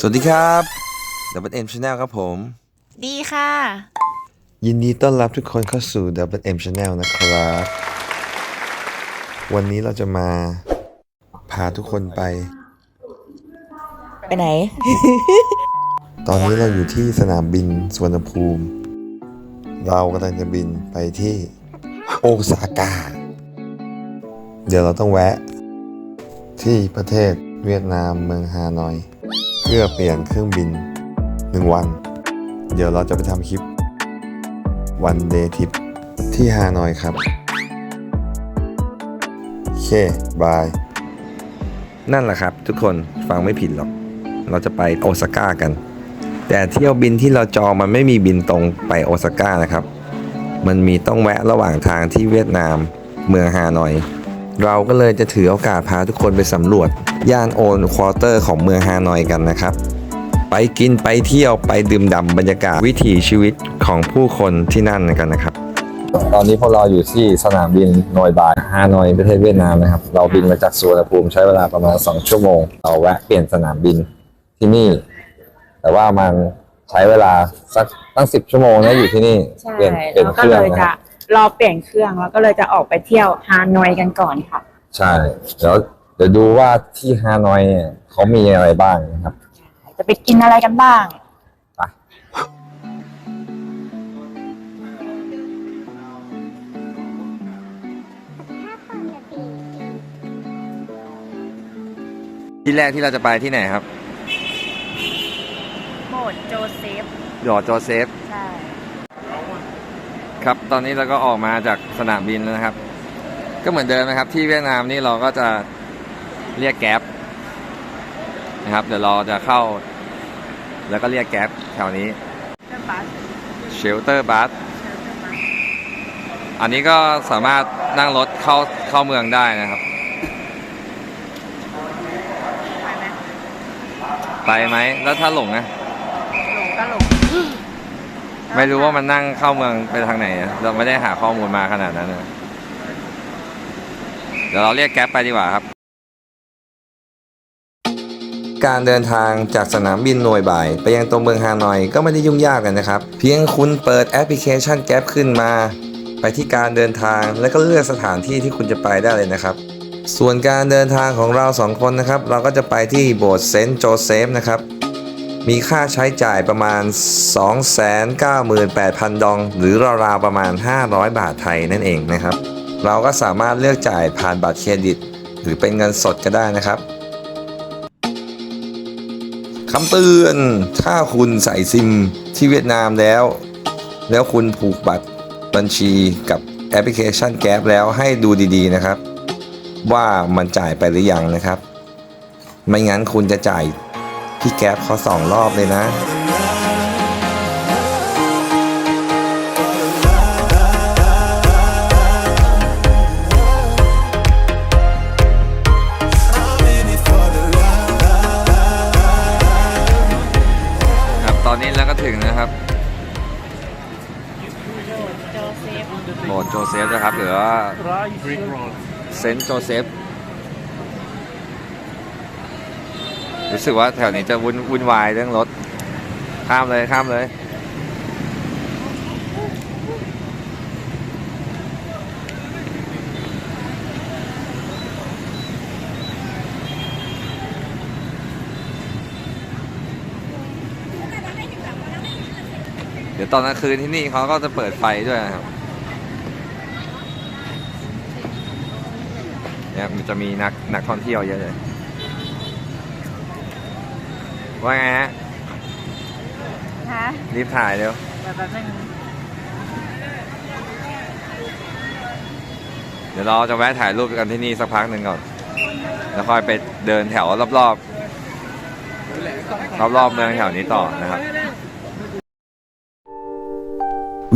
สวัสดีครับดับเบิลเอ็มชาแนลครับผม ดีค่ะ ยินดีต้อนรับทุกคนเข้าสู่ Double M Channel นะครับ วันนี้เราจะมาพาทุกคนไป ไปไหน ตอนนี้เราอยู่ที่สนามบินสวนภูมิ เรากำลังจะบินไปที่โอซาก้า เดี๋ยวเราต้องแวะ ที่ประเทศเวียดนามเมืองฮานอย เพื่อเปลี่ยนเครื่องบินหนึ่งวัน เดี๋ยวเราจะไปทำคลิปวันเดย์ทิปที่ฮานอยครับโอเคบาย นั่นแหละครับ ทุกคนฟังไม่ผิดหรอก เราจะไปโอซาก้ากัน แต่เที่ยวบินที่เราจองมันไม่มีบินตรงไปโอซาก้านะครับ มันมีต้องแวะระหว่างทางที่เวียดนามเมืองฮานอย เราก็เลยจะถือโอกาสพาทุกคนไปสำรวจ ย่านโอนควอเตอร์ของเมืองฮานอยกันนะครับ ไปกินไปเที่ยวไปดื่มด่ำบรรยากาศวิถีชีวิตของผู้คนที่นั่นกันนะครับ ตอนนี้พวกเราอยู่ที่สนามบินนอยบายฮานอยประเทศเวียดนามนะครับ เราบินมาจากสุวรรณภูมิใช้เวลาประมาณ 2 ชั่วโมง เราแวะเปลี่ยนสนามบินที่นี่ แต่ว่ามันใช้เวลาสักตั้ง10ชั่วโมงนะอยู่ที่นี่ใช่เปลี่ยนเปลี่ยนแล้วเคก็รื่เลองยนะคจะรับ รอเปลี่ยนเครื่องแล้วก็เลยจะออกไปเที่ยวฮานอยกันก่อนค่ะ ใช่เดี๋ยวเดี๋ยวดูว่าที่ฮานอยเนี่ยเขามีอะไรบ้างนะครับ จะไปกินอะไรกันบ้าง ที่แรกที่เราจะไปที่ไหนครับ โบสถ์โจเซฟ หยอดโจเซฟ ใช่ ครับ ตอนนี้เราก็ออกมาจากสนามบินแล้วนะครับ ก็เหมือนเดิมนะครับ ที่เวียดนามนี่เราก็จะเรียกแก๊ปนะครับ เดี๋ยวเราจะเข้า แล้วก็เรียกแก๊ปแถวนี้เรื่องบัสเชลเตอร์บัสอันนี้ก็สามารถนั่งรถเข้าเข้าเมืองได้นะครับ ไปไหมไปไหมแล้วถ้าหลงนะหลงก็หลง ไม่รู้ว่ามันนั่งเข้าเมืองไปทางไหนอะเราไม่ได้หาข้อมูลมาขนาดนั้นนะเดี๋ยวเราเรียกแก๊ปไปดีกว่าครับ การเดินทางจากสนามบินหน่วยบ่าย ไปยังตัวเมืองฮานอยก็ไม่ได้ยุ่งยากกันนะครับ เพียงคุณเปิดแอปพลิเคชันแก๊ปขึ้นมา ไปที่การเดินทางแล้วก็เลือกสถานที่ที่คุณจะไปได้เลยนะครับ ส่วนการเดินทางของเราสองคนนะครับ เราก็จะไปที่โบสถ์เซนต์โจเซฟนะครับ มีค่าใช้จ่ายประมาณ 298,000 ดอง หรือราวๆประมาณ 500 บาทไทยนั่นเองนะครับ เราก็สามารถเลือกจ่ายผ่านบัตรเครดิต หรือเป็นเงินสดก็ได้นะครับคำเตือน ถ้าคุณใส่ซิมที่เวียดนามแล้ว แล้วคุณผูกบัตรบัญชีกับแอปพลิเคชันแก๊ปแล้วให้ดูดีๆนะครับ ว่ามันจ่ายไปหรือยังนะครับ ไม่งั้นคุณจะจ่าย พี่แก๊ปเขาสองรอบเลยนะครับตอนนี้เราก็ถึงนะครับโจเซฟโบสถ์โจเซฟนะครับ หรือว่าเซนต์โจเซฟ รู้สึกว่าแถวนี้จะวุ่นวุ่นวายเรื่องรถ ข้ามเลยข้ามเลย เดี๋ยวตอนกลางคืนที่นี่เขาก็จะเปิดไฟด้วยนะครับเนี่ยมันจะมีนักนักท่องเที่ยวเยอะเลย ว่าไงฮะ ฮะรีบถ่ายเร็วแบบแบบนึงเดี๋ยวเราจะแวะถ่ายรูปกันที่นี่สักพักหนึ่งก่อน แล้วค่อยไปเดินแถวรอบๆ รอบๆเมืองแถวนี้ต่อนะครับ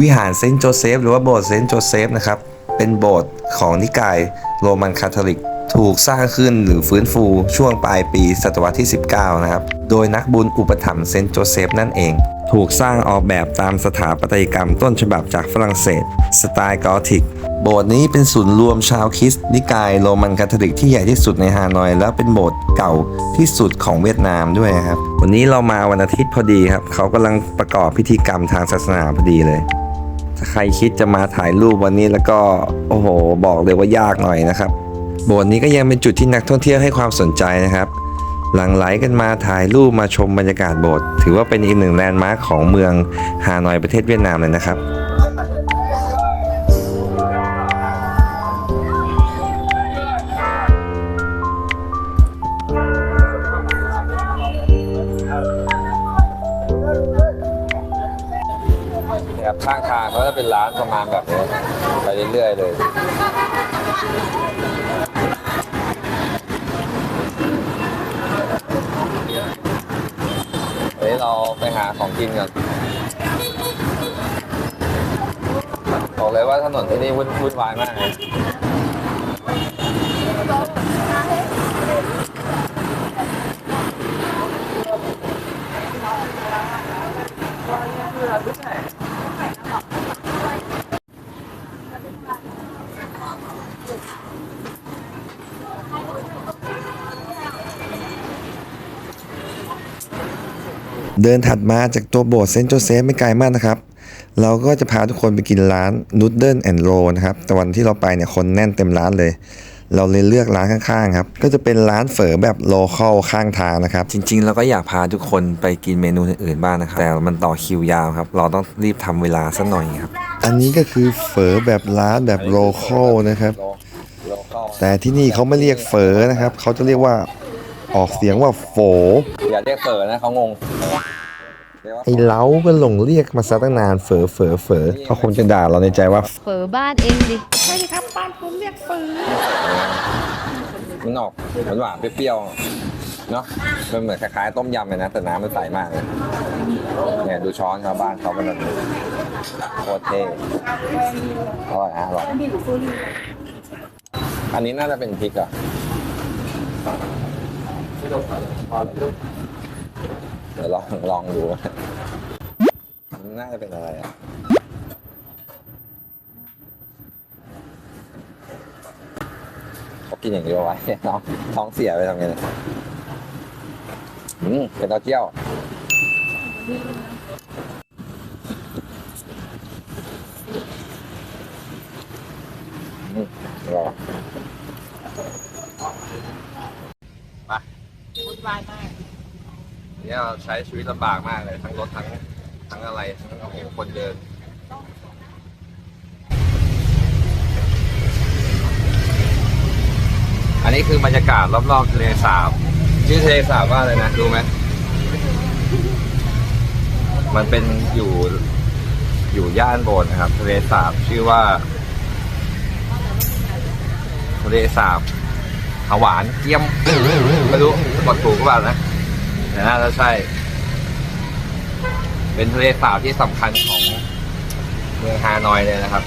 วิหารเซนต์โจเซฟหรือว่าโบสถ์เซนต์โจเซฟนะครับ เป็นโบสถ์ของนิกายโรมันคาทอลิก ถูกสร้างขึ้นหรือฟื้นฟูช่วงปลายปีศตวรรษที่ 19 นะครับ โดยนักบุญอุปถัมภ์เซนต์โจเซฟนั่นเอง ถูกสร้างออกแบบตามสถาปัตยกรรมต้นฉบับจากฝรั่งเศส สไตล์กอธิก โบสถ์นี้เป็นศูนย์รวมชาวคริสต์นิกายโรมันคาทอลิกที่ใหญ่ที่สุดในฮานอย และเป็นโบสถ์เก่าที่สุดของเวียดนามด้วยครับ วันนี้เรามาวันอาทิตย์พอดีครับ เขากำลังประกอบพิธีกรรมทางศาสนาพอดีเลยถ้าใครคิดจะมาถ่ายรูปวันนี้แล้วก็โอ้โห บอกเลยว่ายากหน่อยนะครับ โบสถ์นี้ก็ยังเป็นจุดที่นักท่องเที่ยวให้ความสนใจนะครับ หลั่งไหลกันมาถ่ายรูปมาชมบรรยากาศโบสถ์ถือว่าเป็นอีกหนึ่งแลนด์มาร์คของเมืองฮานอยประเทศเวียดนามเลยนะครับครับข้างทางเขาจะเป็นร้านประมาณแบบนี้ไปเรื่อยๆเลย เราไปหาของกินกันบอกเลยว่าถนนที่นี่วุ่นวุ่นวายมากเลย เดินถัดมาจากตัวโบสถ์เซนต์โจเซฟไม่ไกลมากนะครับ เราก็จะพาทุกคนไปกินร้านนูดเดิลแอนด์โรนะครับ แต่วันที่เราไปเนี่ยคนแน่นเต็มร้านเลย เราเลยเลือกร้านข้างๆครับ ก็จะเป็นร้านเฝอแบบโลคอลข้างทางนะครับ จริงๆ เราก็อยากพาทุกคนไปกินเมนูอื่นๆบ้างนะครับ แต่มันต่อคิวยาวครับ เราต้องรีบทำเวลาสักหน่อยครับ อันนี้ก็คือเฝอแบบร้านแบบโลคอลนะครับ แต่ที่นี่เขาไม่เรียกเฝอนะครับ เขาจะเรียกว่า ออกเสียงว่าโฝอย่าเรียกเฝอนะเขางงไอ้เล้าก็หลงเรียกมาซะตั้งนานเฝอเฝอเฝอเขาคงจะด่าเราในใจว่าเฝอบ้านเองดิมันออกหวานหวานๆเปรี้ยวๆเนาะมันเหมือนคล้ายๆต้มยำเลยนะแต่น้ำมันใสมากเลยเนี่ยดูช้อนชาวบ้านเขาเป็นแบบนี้โคตรเท่อร่อยฮะอร่อยอันนี้น่าจะเป็นพริกเห รอะเดี๋ยวลองลองดูมันน่าจะเป็นอะไรอะเขากินอย่างเดียวไว้น้องท้องเสียไปทำไงเนี่ยอืมเป็นเต้าเจี้ยว อืมรอไปเนี่ยเราใช้ชีวิตลำบากมากเลย ทั้งรถทั้งทั้งอะไรทั้งคนเดินอันนี้คือบรรยากาศรอบๆทะเลสาบชื่อทะเลสาบว่าอะไรนะรู้ไหมมันเป็นอยู่อยู่ย่านโบนนะครับทะเลสาบชื่อว่าทะเลสาบหวานเกียม ไม่รู้กดถูกหรือเปล่านะแต่น่าจะใช่ เป็นทะเลสาบที่สำคัญของเมืองฮานอยเลยนะครับ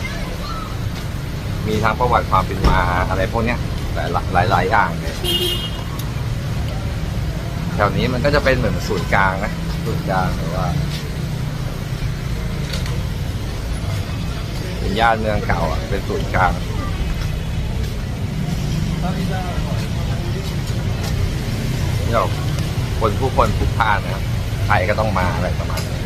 มีทั้งประวัติความเป็นมาอะไรพวกเนี้หลายหลายหลายอย่างเลยแถวนี้มันก็จะเป็นเหมือนศูนย์กลางนะศูนย์กลางหรือว่าเป็นย่านเมืองเก่าอะเป็นศูนย์กลาง นี่เราคนผู้คนพลุกพานนะครับใครก็ต้องมาอะไรประมาณนี้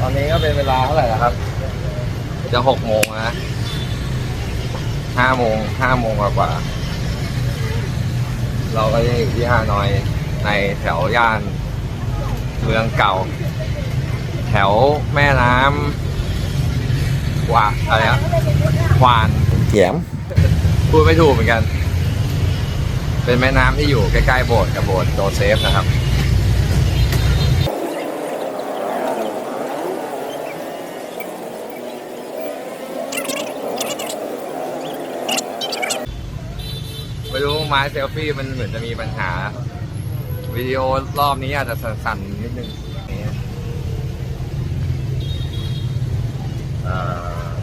ตอนนี้ก็เป็นเวลาเท่าไหร่แล้วครับ จะหกโมงนะห้าโมงห้าโมงกว่า เราก็ยังอยู่ที่ฮานอยในแถวย่านเมืองเก่า แถวแม่น้ำว่าอะไรนะควานแยม พูดไม่ถูกเหมือนกัน เป็นแม่น้ำที่อยู่ใกล้ๆโบสถ์กับโบสถ์โจเซฟนะครับไม่รู้ไม้เซลฟี่มันเหมือนจะมีปัญหา วิดีโอรอบนี้อาจจะสั่นๆนิดนึง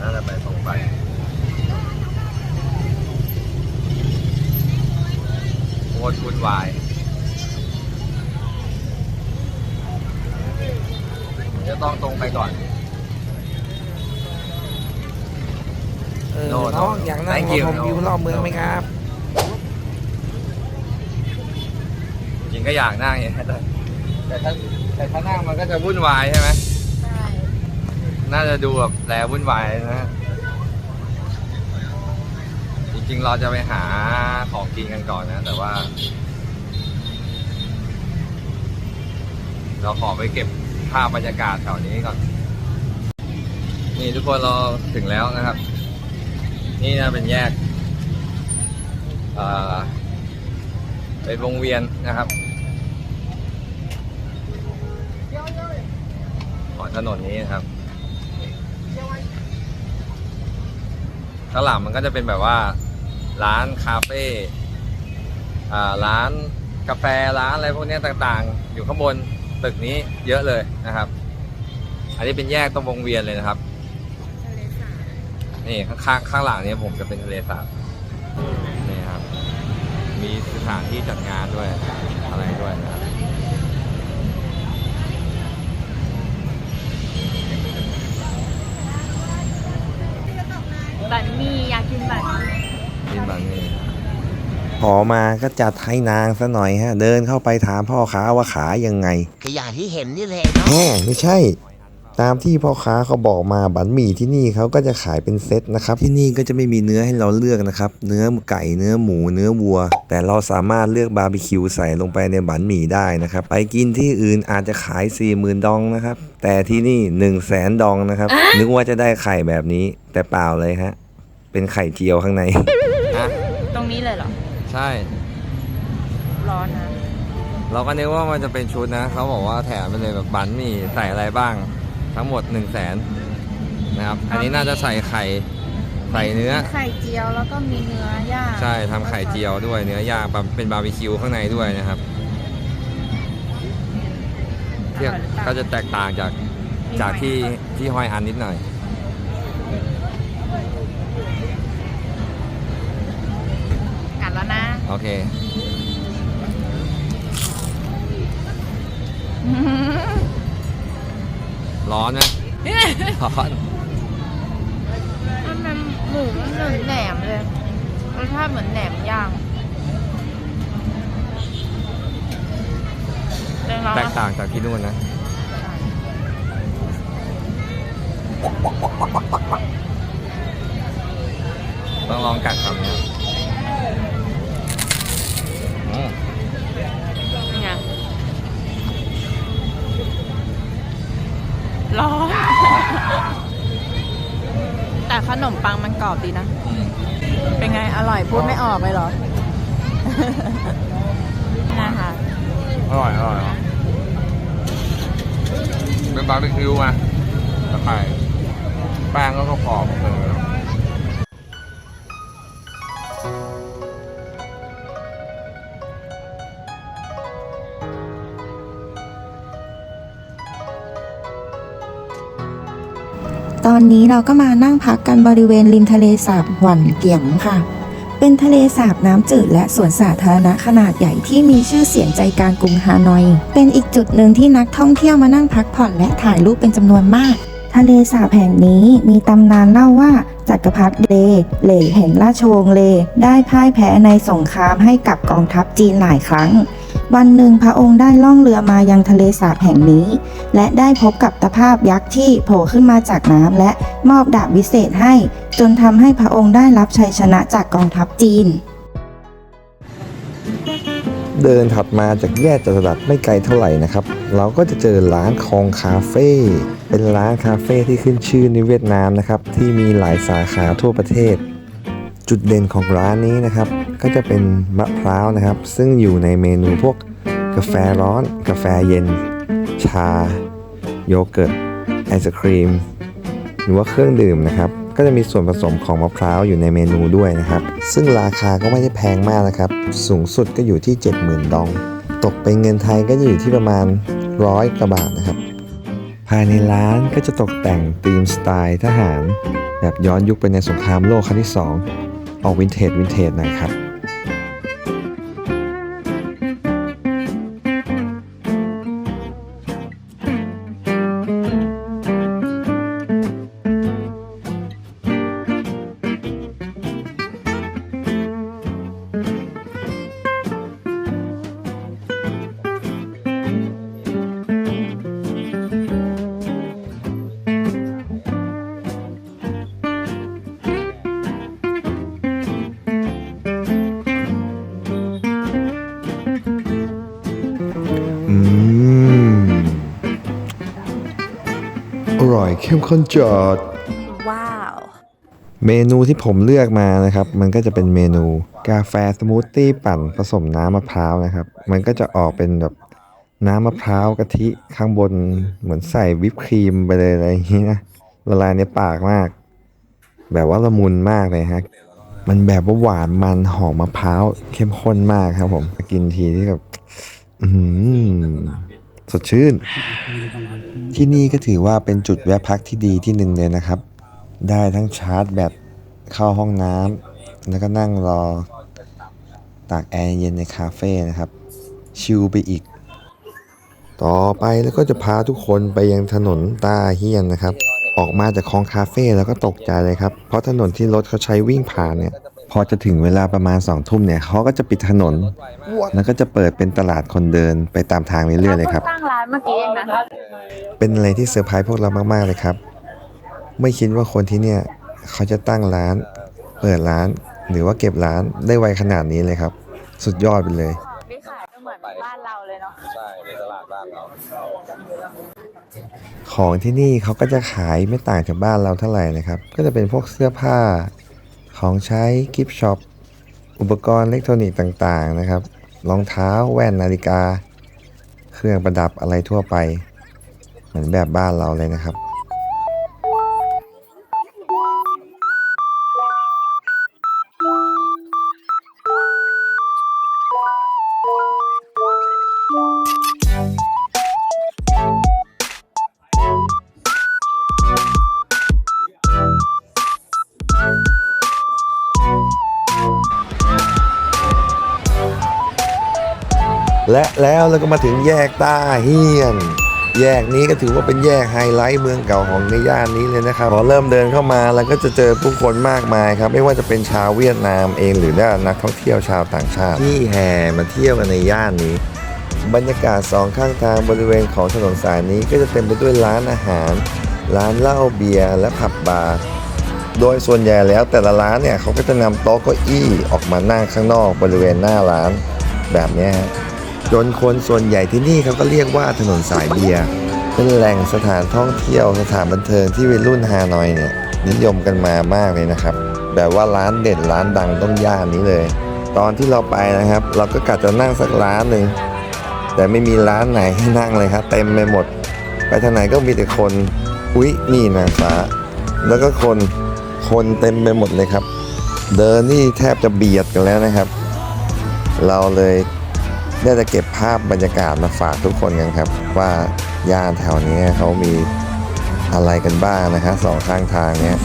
น่าจะไปตรงไป ตรวุ่นวายจะต้องตรงไปก่อน เออโน่นน้องอยากนั่ง Thank ช you มวิวรอบเมืองไหมครับ จริงก็อยากนั่งอย่างนี้แต่แต่ถ้าแต่ถ้านั่งมันก็จะวุ่นวายใช่ไหม ใช่ น่าจะดูแบบแลวุ่นวายนะ จริงเราจะไปหาของกินกันก่อนนะ แต่ว่า เราขอไปเก็บภาพบรรยากาศแถวนี้ก่อน นี่ทุกคนเราถึงแล้วนะครับ นี่นะเป็นแยกเอ่อเป็นวงเวียนนะครับของถนนนี้นะครับข้างหลังมันก็จะเป็นแบบว่า ร้านคาเฟ่อ่าร้านกาแฟร้านอะไรพวกเนี้ยต่างๆ อยู่ข้างบนตึกนี้เยอะเลยนะครับ อันนี้เป็นแยกตรงวงเวียนเลยนะครับนี่ข้างๆข้างหลังเนี้ผมจะเป็นทะเลสาบนี่ครับ มีสถานที่จัดงานด้วยอะไรด้วยนะครับบันมี่อยากกินบันมี่ ที่บางนี่พอมาก็จัดให้นางซะหน่อยฮะ เดินเข้าไปถามพ่อค้าว่าขายยังไงก็อย่างที่เห็นนี่เลยเนาะแหมไม่ใช่ ตามที่พ่อค้าเขาบอกมาบันหมี่ที่นี่เขาก็จะขายเป็นเซตนะครับ ที่นี่ก็จะไม่มีเนื้อให้เราเลือกนะครับ เนื้อไก่เนื้อหมูเนื้อวัว แต่เราสามารถเลือกบาร์บีคิวใส่ลงไปในบันหมี่ได้นะครับ ไปกินที่อื่นอาจจะขาย 4 0,000 ดองนะครับ แต่ที่นี่ 1 0 0 0 0แสนดองนะครับ นึกว่าจะได้ไข่แบบนี้ แต่เปล่าเลยฮะเป็นไข่เจียวข้างในนะต รงนี้เลยเหรอ ใช่ ร้อนนะ เราก็นึกว่ามันจะเป็นชุดนะ เขาบอกว่าแถมไปเลยแบบบันหมี่ใส่อะไรบ้าง ทั้งหมด1นึ่งแสนนะครับ อันนี้น่าจะใส่ไข่ ใส่เนื้อ ไข่เจียวแล้วก็มีเนื้อย่างใช่ทำไข่เจียวด้วยเนื้อย่างแบบเป็นบาร์บีคิวข้างในด้วยนะครับเทียบก็จะแตกต่างจากจากที่ที่ห้อยอันนิดหน่อย โอเคร้อนไหมร้อนมันมันหมูมันเหมือนแหนมเลยรสชาติเหมือนแหนมย่างเรื่องร้อนแตกนะต่างจากที่นู่นนะต้องลองกัดคำนี้อืม เป็นไง ร้อน แต่ขนมปังมันกรอบดีนะอืมเป็นไงอร่อยพูดไม่ออกเลยเหรอ นะคะอร่อยอร่อยเป็นบาร์บีคิวมาตะไคร่แป้งก็กรอบๆเลย ตอนนี้เราก็มานั่งพักกันบริเวณริมทะเลสาบหวันเกียงค่ะ เป็นทะเลสาบน้ำจืดและสวนสาธารณะขนาดใหญ่ที่มีชื่อเสียงใจกลางกรุงฮานอย เป็นอีกจุดหนึ่งที่นักท่องเที่ยวมานั่งพักผ่อนและถ่ายรูปเป็นจำนวนมาก ทะเลสาบแห่งนี้มีตำนานเล่าว่าจักรพรรดิเลเหล่แห่งราชวงศ์เล ได้พ่ายแพ้ในสงครามให้กับกองทัพจีนหลายครั้ง วันหนึ่งพระองค์ได้ล่องเรือมายังทะเลสาบแห่งนี้ และได้พบกับตะภาพยักษ์ที่โผล่ขึ้นมาจากน้ำและมอบดาบวิเศษให้ จนทำให้พระองค์ได้รับชัยชนะจากกองทัพจีน เดินถัดมาจากแยกจตุรัสไม่ไกลเท่าไหร่นะครับ เราก็จะเจอร้านคองคาเฟ่เป็นร้านคาเฟ่ที่ขึ้นชื่อในเวียดนามนะครับที่มีหลายสาขาทั่วประเทศ จุดเด่นของร้านนี้นะครับ ก็จะเป็นมะพร้าวนะครับ ซึ่งอยู่ในเมนูพวกกาแฟร้อน กาแฟเย็น ชา โยเกิร์ตไอศครีม หรือว่าเครื่องดื่มนะครับ ก็จะมีส่วนผสมของมะพร้าวอยู่ในเมนูด้วยนะครับ ซึ่งราคาก็ไม่ได้แพงมากนะครับ สูงสุดก็อยู่ที่ 70,000 ดอง ตกเป็นเงินไทยก็จะอยู่ที่ประมาณร้อยกว่าบาทนะครับ ภายในร้านก็จะตกแต่งธีมสไตล์ทหาร แบบย้อนยุคไปในสงครามโลกครั้งที่ 2 ออกวินเทจวินเทจหน่อยครับ ร่อยเข้มข้นจัดว้าว เมนูที่ผมเลือกมานะครับ มันก็จะเป็นเมนูกาแฟสมูทตี้ปั่นผสมน้ำมะพร้าวนะครับ มันก็จะออกเป็นแบบน้ำมะพร้าวกะทิข้างบนเหมือนใส่วิปครีมไปเลยอะไรอย่างนี้นะละลายในปากมาก แบบว่าละมุนมากเลยฮะมันแบบว่าหวานมันหอมมะพร้าวเข้มข้นมากครับผมกินทีที่แบบอื้อหือสดชื่น ที่นี่ก็ถือว่าเป็นจุดแวะพักที่ดีที่หนึ่งเลยนะครับ ได้ทั้งชาร์จแบตเข้าห้องน้ำแล้วก็นั่งรอตากแอร์เย็นในคาเฟ่นะครับ ชิลไปอีก ต่อไปแล้วก็จะพาทุกคนไปยังถนนตาเฮียนนะครับ ออกมาจากคลองคาเฟ่แล้วก็ตกใจเลยครับ เพราะถนนที่รถเขาใช้วิ่งผ่านเนี่ย อจะถึงเวลาประมาณสองทุ่มเนี่ยเขาก็จะปิดถนน แล้วก็จะเปิดเป็นตลาดคนเดินไปตามทางเรื่อยๆเลยครับ ตั้งร้านเมื่อกี้เองนะเป็นอะไรที่เซอร์ไพรส์พวกเรามากๆเลยครับ ไม่คิดว่าคนที่เนี่ยเขาจะตั้งร้าน เปิดร้าน หรือว่าเก็บร้านได้ไวขนาดนี้เลยครับ สุดยอดไปเลยนี่ขายก็เหมือนบ้านเราเลยเนาะใช่ในตลาดบ้านเราของที่นี่เขาก็จะขายไม่ต่างจากบ้านเราเท่าไหร่นะครับ ก็จะเป็นพวกเสื้อผ้า ของใช้กิฟช็อป อุปกรณ์อิเล็กทรอนิกส์ต่างๆนะครับ รองเท้าแว่นนาฬิกา เครื่องประดับอะไรทั่วไป เหมือนแบบบ้านเราเลยนะครับ และแล้วเราก็มาถึงแยกต้าเฮียน แยกนี้ก็ถือว่าเป็นแยกไฮไลท์เมืองเก่าของในย่านนี้เลยนะครับพอเริ่มเดินเข้ามาแล้วก็จะเจอผู้คนมากมายครับ ไม่ว่าจะเป็นชาวเวียดนามเองหรือว่านักท่องเที่ยวชาวต่างชาติ ที่แห่มาเที่ยวกันในย่านนี้ บรรยากาศสองข้างทางบริเวณของถนนสายนี้ก็จะเต็มไปด้วยร้านอาหาร ร้านเหล้าเบียร์และผับบาร์โดยส่วนใหญ่แล้วแต่ละร้านเนี่ยเขาก็จะนำโต๊ะเก้าอี้ออกมานั่งข้างนอกบริเวณหน้าร้านแบบนี้ยฮะ จนคนส่วนใหญ่ที่นี่เขาก็เรียกว่าถนนสายเบียร์เป็นแหล่งสถานท่องเที่ยวสถานบันเทิงที่วัยรุ่นฮานอยเนี่ยนิยมกันมามากเลยนะครับ แบบว่าร้านเด่นร้านดังต้องย่านนี้เลย ตอนที่เราไปนะครับ เราก็กะจะนั่งสักร้านหนึ่งแต่ไม่มีร้านไหนให้นั่งเลยครับเต็มไปหมด ไปทางไหนก็มีแต่คนอุ๊ยนี่นางฟ้าแล้วก็คนคนเต็มไปหมดเลยครับ เดินนี่แทบจะเบียดกันแล้วนะครับ เราเลย ได้จะเก็บภาพบรรยากาศมาฝากทุกคนกันครับ ว่าย่านแถวนี้เขามีอะไรกันบ้างนะฮะสองข้างทางเนี้ย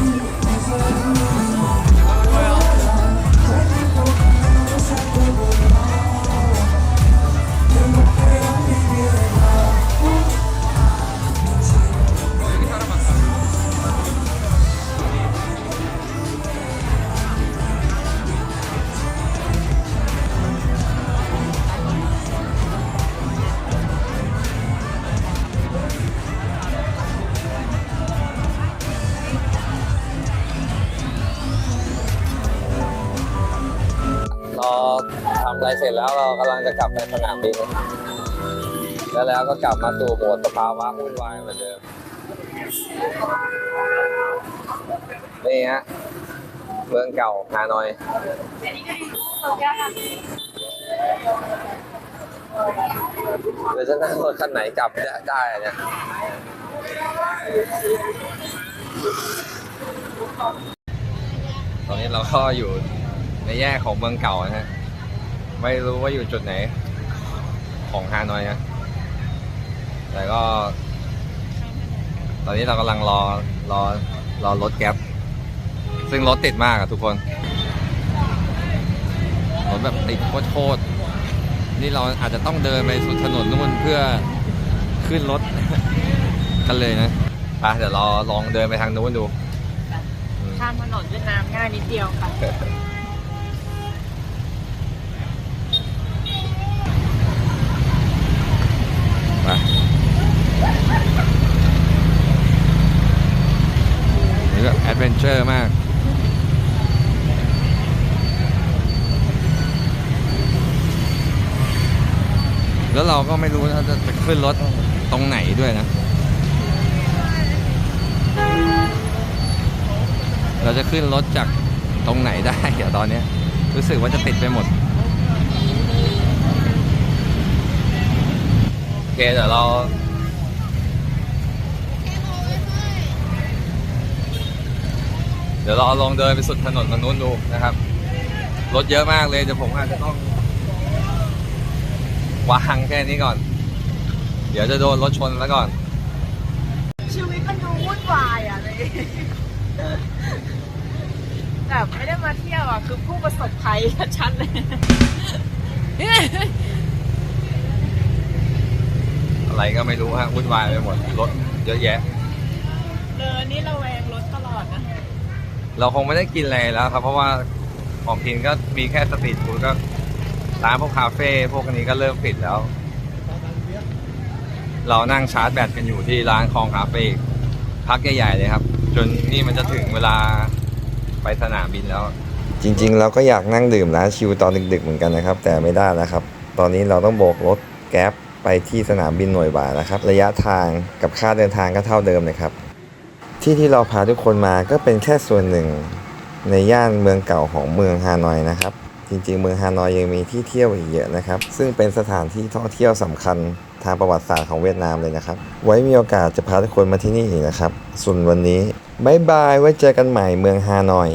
อะไรเสร็จแล้วเรากำลังจะกลับไปสนามบินแล้วแล้วก็กลับมาสู่โหมดสภาวะวุ่นวายเหมือนเดิมนี่ฮะเมืองเก่าฮานอยเดี๋ยวจะนั่งรถคันไหนกลับได้ได้เนี่ยตอนนี้เราก็อยู่ในแยกของเมืองเก่านะฮะ ไม่รู้ว่าอยู่จุดไหน ของฮานอยฮะแต่ก็ ตอนนี้เรากำลังรอรอรอรถแก๊ปซึ่งรถติดมากอะทุกคนรถแบบติดโคตรๆนี่เราอาจจะต้องเดินไปสุดถนนนู่นเพื่อขึ้นรถกันเลยนะไปเดี๋ยวเราลองเดินไปทางนู้นดูข้ามถนนเวียดนามง่ายนิดเดียวค่ะ นี่ก็แอดเวนเจอร์มาก แล้วเราก็ไม่รู้นะจะจะขึ้นรถตรงไหนด้วยนะ เราจะขึ้นรถจากตรงไหนได้เดี๋ยวตอนนี้รู้สึกว่าจะติดไปหมดโอเคเดี๋ยวเรา ดี๋ยวเราลองเดินไปสุดถนนมนุษย์ดูนะครับ รถเยอะมากเลยเดี๋ยวผมอาจจะต้องวางแค่นี้ก่อน เดี๋ยวจะโดนรถชนแล้วก่อน ชีวิตมันดูวุ่นวายอะเลยแบบไม่ได้มาเที่ยวอะคือผู้ประสบภัยชัดๆเลยอะไรก็ไม่รู้ฮะวุ่นวายไปหมดรถเยอะแยะ เดินนี่เราแวงรถตลอดนะ เราคงไม่ได้กินอะไรแล้วครับ เพราะว่าของกินก็มีแค่สตรีทฟู้ดก็ร้านพวกคาเฟ่พวกนี้ก็เริ่มปิดแล้ว เรานั่งชาร์จแบตกันอยู่ที่ร้านคลองคาเฟ่พักใหญ่ๆเลยครับ จนนี่มันจะถึงเวลาไปสนามบินแล้ว จริง ๆ เราก็อยากนั่งดื่มร้านชิวตอนดึก ๆ เหมือนกันนะครับ แต่ไม่ได้นะครับ ตอนนี้เราต้องโบกรถแก๊ปไปที่สนามบินหน่วยบ่านะครับ ระยะทางกับค่าเดินทางก็เท่าเดิมเลยครับ ที่ที่เราพาทุกคนมาก็เป็นแค่ส่วนหนึ่งในย่านเมืองเก่าของเมืองฮานอยนะครับ จริงๆ เมืองฮานอยยังมีที่เที่ยวอีกเยอะนะครับ ซึ่งเป็นสถานที่ท่องเที่ยวสำคัญทางประวัติศาสตร์ของเวียดนามเลยนะครับ ไว้มีโอกาสจะพาทุกคนมาที่นี่อีกนะครับส่วนวันนี้บายบายไว้เจอกันใหม่เมืองฮานอย